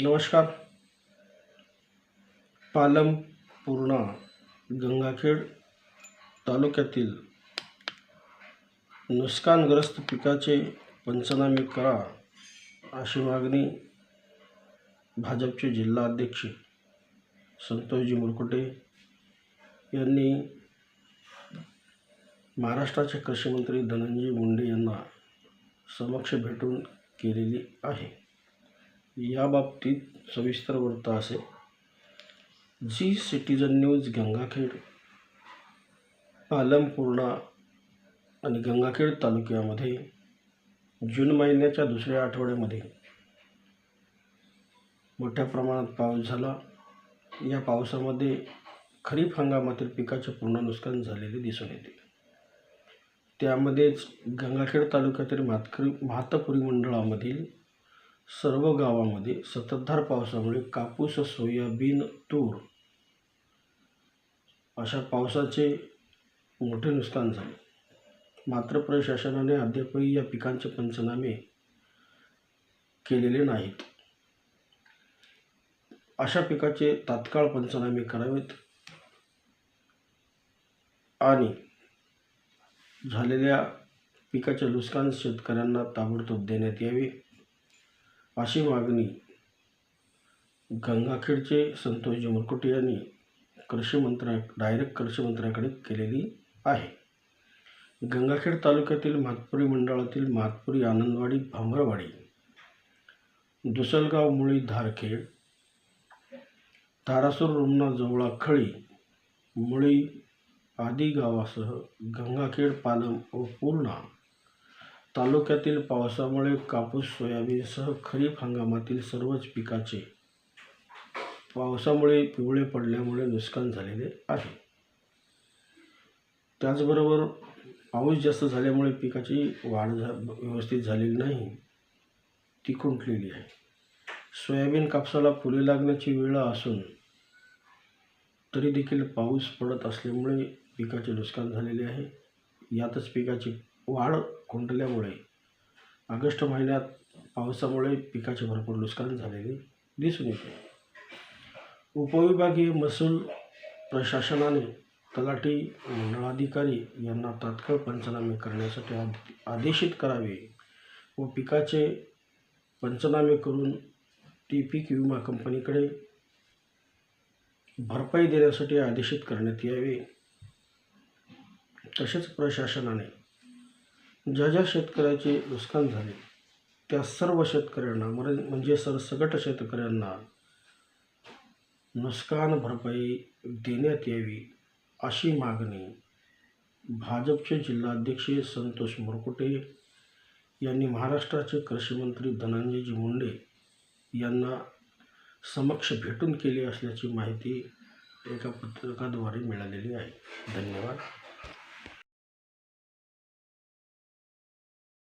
नमस्कार. पालम पूर्णा गंगाखेड तालुक्यातील नुकसानग्रस्त पिकाचे पंचनामे करा अशी मागणी भाजपचे जिल्हा अध्यक्ष संतोषजी मुरकुटे यांनी महाराष्ट्राचे कृषीमंत्री धनंजय मुंडे यांना समक्ष भेटून केलेली आहे. याबाबतीत सविस्तर वृत्त असे G citizen news Gangakhed Palampurna आणि गंगाखेड तालुक्यामध्ये जून महिन्याच्या दुसऱ्या आठवड्यामध्ये मोठ्या प्रमाणात पाऊस झाला. या पावसामध्ये खरीप हंगामातील पिकाचे पूर्ण नुकसान झालेले दिसून येते. त्यामध्येच गंगाखेड तालुक्यातील मातकरी मातपुरी मंडळामधील सर्व गावामध्ये संततधार पावसामुळे कापूस सोयाबीन तूर अशा पावसाचे मोठे नुकसान झाले. मात्र प्रशासनाने अद्यापही या पिकांचे पंचनामे केलेले नाहीत. अशा पिकाचे तात्काळ पंचनामे करावेत आणि झालेल्या पिकाचे नुकसान शेतकऱ्यांना ताबडतोब देण्यात यावे. अशी मागणी गंगाखेडचे संतोषजी मुरकुटे यांनी कृषी मंत्र्या डायरेक्ट कृषी मंत्र्याकडे केलेली आहे. गंगाखेड तालुक्यातील मातपुरी मंडळातील मातपुरी आनंदवाडी भांबरवाडी दुसलगाव मुळी धारखेड धारासूर रुमना जवळा खळी मुळी आदी गावासह गंगाखेड पालम व पूर्णा तालुक्यातील पावसामुळे कापूस सोयाबीनसह खरीप हंगामातील सर्वच पिकाचे पावसामुळे पिवळे पडल्यामुळे नुकसान झालेले आहे. त्याचबरोबर पाऊस जास्त झाल्यामुळे पिकाची वाढ झा व्यवस्थित झालेली नाही ती खुंटलेली आहे. सोयाबीन कापसाला फुले लागण्याची वेळ असून तरी देखील पाऊस पडत असल्यामुळे पिकाचे नुकसान झालेले आहे. यातच पिकाची वाढ खुंटल्यामुळे ऑगस्ट महिन्यात पावसामुळे पिकाचे भरपूर नुकसान झालेले दिसून येते. उपविभागीय महसूल प्रशासनाने तलाठी मंडळाधिकारी यांना तात्काळ पंचनामे करण्यासाठी आदेशित करावे व पिकाचे पंचनामे करून ती पीक विमा कंपनीकडे भरपाई देण्यासाठी आदेशित करण्यात यावे. तसेच प्रशासनाने ज्या ज्या शेतकऱ्याचे नुकसान झाले त्या सर्व शेतकऱ्यांना मर म्हणजे सरसगट शेतकऱ्यांना नुकसान भरपाई देण्यात यावी अशी मागणी भाजपचे जिल्हाध्यक्ष संतोष मुरकुटे यांनी महाराष्ट्राचे कृषीमंत्री धनंजयजी मुंडे यांना समक्ष भेटून केली असल्याची माहिती एका पत्रकाद्वारे मिळालेली आहे. धन्यवाद.